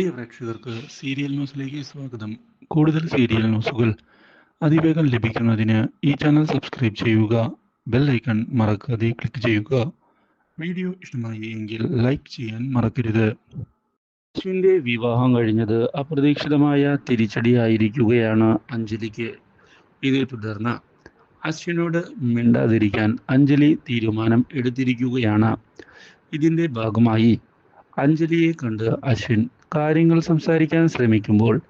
പ്രിയ പ്രേക്ഷകർക്ക് സീരിയൽ ന്യൂസിലേക്ക് സ്വാഗതം. കൂടുതൽ സീരിയൽ ന്യൂസുകൾ അതിവേഗം ലഭിക്കുന്നതിന് ഈ ചാനൽ സബ്സ്ക്രൈബ് ചെയ്യുക ബെൽ ഐക്കൺ മറക്കാതെ ക്ലിക്ക് ചെയ്യുക. വീഡിയോ ഇഷ്ടമായി എങ്കിൽ ലൈക്ക് ചെയ്യാൻ മറക്കരുത്. അശ്വിന്റെ വിവാഹം കഴിഞ്ഞത് അപ്രതീക്ഷിതമായ തിരിച്ചടിയായിരിക്കുകയാണ് അഞ്ജലിക്ക്. ഇതേ തുടർന്ന് അശ്വിനോട് മിണ്ടാതിരിക്കാൻ അഞ്ജലി തീരുമാനം എടുത്തിരിക്കുകയാണ്. ഇതിന്റെ ഭാഗമായി അഞ്ജലിയെ കണ്ട് അശ്വിൻ കാര്യങ്ങൾ സംസാരിക്കാൻ ശ്രമിക്കുമ്പോൾ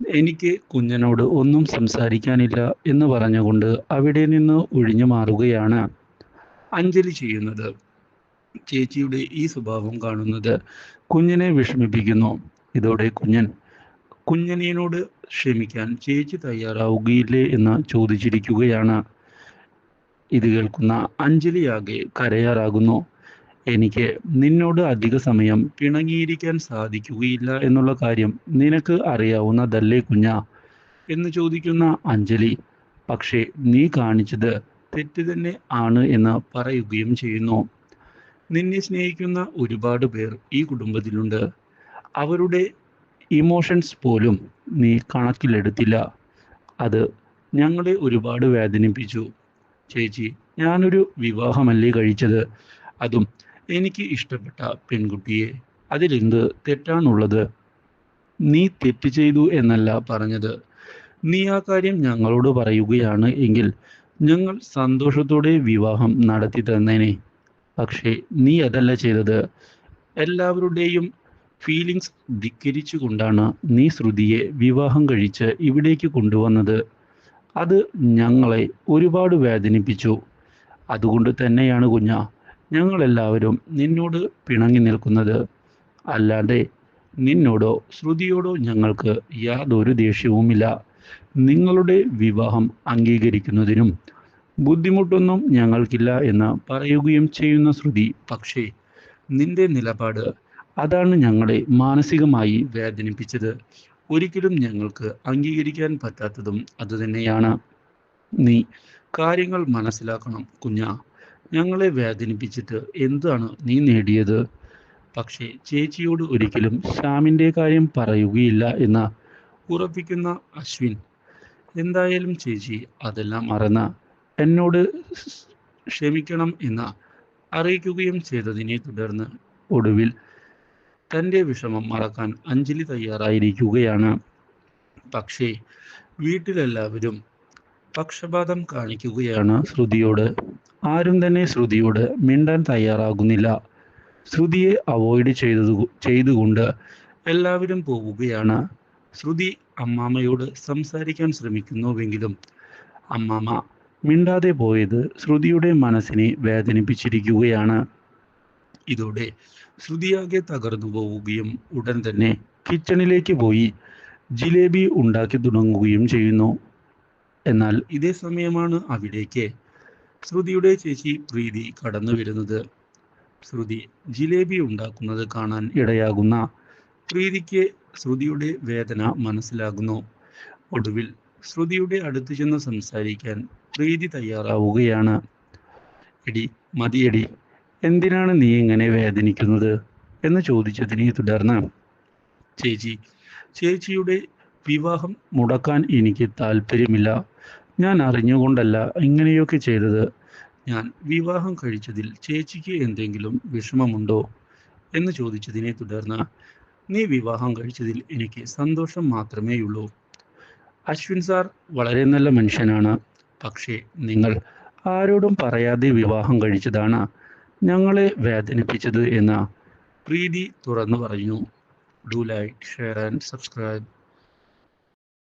എനിക്ക് കുഞ്ഞനോട് ഒന്നും സംസാരിക്കാനില്ല എന്ന് പറഞ്ഞുകൊണ്ട് അവിടെ നിന്ന് ഒഴിഞ്ഞു മാറുകയാണ് അഞ്ജലി ചെയ്യുന്നത്. ചേച്ചിയുടെ ഈ സ്വഭാവം കാണുന്നത് കുഞ്ഞിനെ വിഷമിപ്പിക്കുന്നു. ഇതോടെ കുഞ്ഞൻ കുഞ്ഞനിയനോട് ക്ഷമിക്കാൻ ചേച്ചി തയ്യാറാവുകയില്ലേ എന്ന് ചോദിച്ചിരിക്കുകയാണ്. ഇത് കേൾക്കുന്ന അഞ്ജലിയാകെ കരയാറാകുന്നു. എനിക്ക് നിന്നോട് അധിക സമയം പിണങ്ങിയിരിക്കാൻ സാധിക്കുകയില്ല എന്നുള്ള കാര്യം നിനക്ക് അറിയാവുന്നതല്ലേ കുഞ്ഞാ? എന്ന് ചോദിക്കുന്ന അഞ്ജലി പക്ഷേ നീ കാണിച്ചത് തെറ്റ് തന്നെ ആണ് എന്ന് പറയുകയും ചെയ്യുന്നു. നിന്നെ സ്നേഹിക്കുന്ന ഒരുപാട് പേർ ഈ കുടുംബത്തിലുണ്ട്. അവരുടെ ഇമോഷൻസ് പോലും നീ കണക്കിലെടുത്തില്ല. അത് ഞങ്ങളെ ഒരുപാട് വേദനിപ്പിച്ചു. ചേച്ചി ഞാനൊരു വിവാഹമല്ലേ കഴിച്ചത്? അതും എനിക്ക് ഇഷ്ടപ്പെട്ട പെൺകുട്ടിയെ അതിലെന്ത് തെറ്റാണുള്ളത്? നീ തെറ്റ് ചെയ്തു എന്നല്ല പറഞ്ഞത്. നീ ആ കാര്യം ഞങ്ങളോട് പറയുകയാണ് എങ്കിൽ ഞങ്ങൾ സന്തോഷത്തോടെ വിവാഹം നടത്തി തന്നേനെ. പക്ഷേ നീ അതല്ല ചെയ്തത്. എല്ലാവരുടെയും ഫീലിങ്സ് ധിക്കരിച്ചുകൊണ്ടാണ് നീ ശ്രുതിയെ വിവാഹം കഴിച്ച് ഇവിടേക്ക് കൊണ്ടുവന്നത്. അത് ഞങ്ങളെ ഒരുപാട് വേദനിപ്പിച്ചു. അതുകൊണ്ട് തന്നെയാണ് കുഞ്ഞ. ഞങ്ങളെല്ലാവരും നിന്നോട് പിണങ്ങി നിൽക്കുന്നത് അല്ലാതെ നിന്നോടോ ശ്രുതിയോടോ ഞങ്ങൾക്ക് യാതൊരു ദേഷ്യവുമില്ല. നിങ്ങളുടെ വിവാഹം അംഗീകരിക്കുന്നതിനും ബുദ്ധിമുട്ടൊന്നും ഞങ്ങൾക്കില്ല എന്ന് പറയുകയും ചെയ്യുന്ന ശ്രുതി പക്ഷേ നിന്റെ നിലപാട് അതാണ് ഞങ്ങളെ മാനസികമായി വേദനിപ്പിച്ചത്. ഒരിക്കലും ഞങ്ങൾക്ക് അംഗീകരിക്കാൻ പറ്റാത്തതും അതുതന്നെയാണ്. നീ കാര്യങ്ങൾ മനസ്സിലാക്കണം കുഞ്ഞ. ഞങ്ങളെ വേദനിപ്പിച്ചിട്ട് എന്താണ് നീ നേടിയത്? പക്ഷേ ചേച്ചിയോട് ഒരിക്കലും ശ്യാമിന്റെ കാര്യം പറയുകയില്ല എന്ന് ഉറപ്പിക്കുന്ന അശ്വിൻ എന്തായാലും ചേച്ചി അതെല്ലാം മറന്ന എന്നോട് ക്ഷമിക്കണം എന്ന് അറിയിക്കുകയും ചെയ്തതിനെ തുടർന്ന് ഒടുവിൽ തന്റെ വിഷമം മറക്കാൻ അഞ്ജലി തയ്യാറായിരിക്കുകയാണ്. പക്ഷേ വീട്ടിലെല്ലാവരും പക്ഷപാതം കാണിക്കുകയാണ് ശ്രുതിയോട്. ആരും തന്നെ ശ്രുതിയോട് മിണ്ടാൻ തയ്യാറാകുന്നില്ല. ശ്രുതിയെ അവോയ്ഡ് ചെയ്തതു ചെയ്തുകൊണ്ട് എല്ലാവരും പോവുകയാണ്. ശ്രുതി അമ്മാമ്മയോട് സംസാരിക്കാൻ ശ്രമിക്കുന്നുവെങ്കിലും അമ്മാമ്മ മിണ്ടാതെ പോയത് ശ്രുതിയുടെ മനസ്സിനെ വേദനിപ്പിച്ചിരിക്കുകയാണ്. ഇതോടെ ശ്രുതിയാകെ തകർന്നു പോവുകയും ഉടൻ തന്നെ കിച്ചണിലേക്ക് പോയി ജിലേബി ഉണ്ടാക്കി തുടങ്ങുകയും ചെയ്യുന്നു. എന്നാൽ ഇതേ സമയമാണ് അവിടേക്ക് ശ്രുതിയുടെ ചേച്ചി പ്രീതി കടന്നു വരുന്നത്. ശ്രുതി ജിലേബി ഉണ്ടാക്കുന്നത് കാണാൻ ഇടയാകുന്ന പ്രീതിക്ക് ശ്രുതിയുടെ വേദന മനസ്സിലാകുന്നു. ഒടുവിൽ ശ്രുതിയുടെ അടുത്ത് ചെന്ന് സംസാരിക്കാൻ പ്രീതി തയ്യാറാവുകയാണ്. എടി മതിയടി എന്തിനാണ് നീ ഇങ്ങനെ വേദനിക്കുന്നത്? എന്ന് ചോദിച്ചതിനെ തുടർന്ന് ചേച്ചി ചേച്ചിയുടെ വിവാഹം മുടക്കാൻ എനിക്ക് താല്പര്യമില്ല. ഞാൻ അറിഞ്ഞുകൊണ്ടല്ല ഇങ്ങനെയൊക്കെ ചെയ്തത്. ഞാൻ വിവാഹം കഴിച്ചതിൽ ചേച്ചിക്ക് എന്തെങ്കിലും വിഷമമുണ്ടോ എന്ന് ചോദിച്ചതിനെ തുടർന്ന് നീ വിവാഹം കഴിച്ചതിൽ എനിക്ക് സന്തോഷം മാത്രമേയുള്ളൂ. അശ്വിൻ സാർ വളരെ നല്ല മനുഷ്യനാണ്. പക്ഷേ നിങ്ങൾ ആരോടും പറയാതെ വിവാഹം കഴിച്ചതാണ് ഞങ്ങളെ വേദനിപ്പിച്ചത് എന്ന് പ്രീതി തുറന്നു പറഞ്ഞു. Do like share and subscribe.